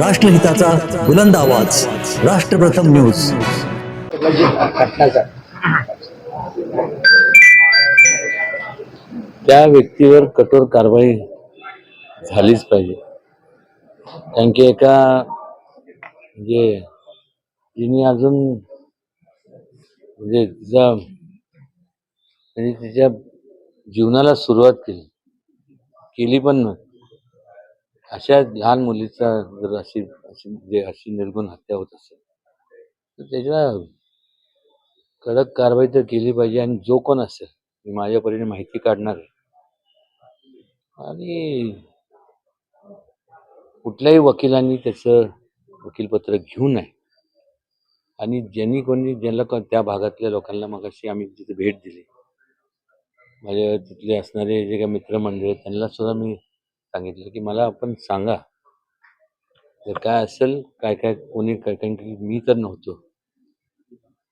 राष्ट्रहिताचा बुलंद आवाज. राष्ट्रप्रथम न्यूज. त्या व्यक्तीवर कठोर कारवाई झालीच पाहिजे. कारण की एका म्हणजे तिने अजून म्हणजे तिचा म्हणजे तिच्या जीवनाला सुरुवात केली. केली पण नव्हती अशा लहान मुलीचा जर अशी अशी म्हणजे अशी निर्गुण हत्या होत असेल तर त्याच्या कडक कारवाई तर केली पाहिजे आणि जो कोण असेल मी माझ्या परीने माहिती काढणार आहे. आणि कुठल्याही वकिलांनी त्याचं वकीलपत्र घेऊ नये. आणि ज्यांनी कोणी ज्याला त्या भागातल्या लोकांना मग अशी आम्ही तिथे भेट दिली माझ्या तिथले असणारे जे काही मित्रमंडळी त्यांना सुद्धा मी सांगितलं की मला आपण सांगा. जर काय असेल काय काय कोणी काय कारण की मी तर नव्हतो.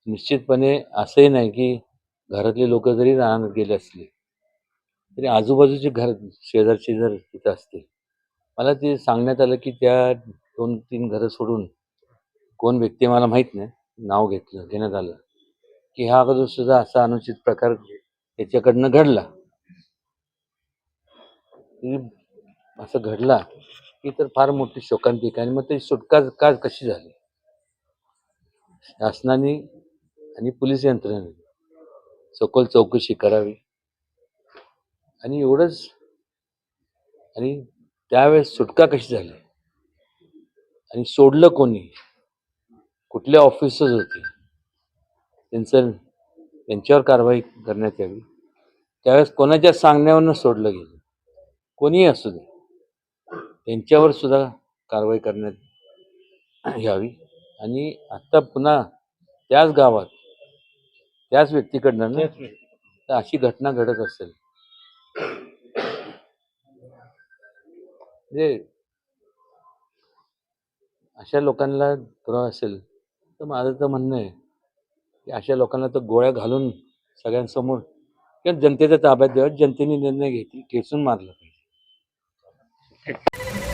निश्चितपणे असंही नाही की घरातले लोक जरी राहण्यात गेले असले तरी आजूबाजूचे घर शेजारचे जर तिथं असतील. मला ते सांगण्यात आलं की त्या दोन तीन घरं सोडून कोण व्यक्ती मला माहीत नाही. नाव घेतलं घेण्यात आलं. की हा अगोदर सुद्धा असा अनुचित प्रकार त्याच्याकडनं घडला. असं घडला की तर फार मोठी शोकांतिका आणि मग ते सुटका का कशी झाली? शासनाने आणि पोलीस यंत्रणेने सखोल चौकशी करावी. आणि एवढंच. आणि त्यावेळेस सुटका कशी झाली? आणि सोडलं कोणी? कुठले ऑफिसर्स होते? त्यांचं त्यांच्यावर कारवाई करण्यात यावी. त्यावेळेस कोणाच्या सांगण्यावरनं सोडलं गेलं? कोणीही असू दे. त्यांच्यावर सुद्धा कारवाई करण्यात यावी. आणि आत्ता पुन्हा त्याच गावात त्याच व्यक्तीकडनं ना तर अशी घटना घडत असेल. म्हणजे अशा लोकांना पुरावा असेल तर माझं तर म्हणणं आहे की अशा लोकांना तर गोळ्या घालून सगळ्यांसमोर किंवा जनतेच्या ताब्यात द्यावं. जनतेने निर्णय घेतली ठेचून मारलं पाहिजे. Okay.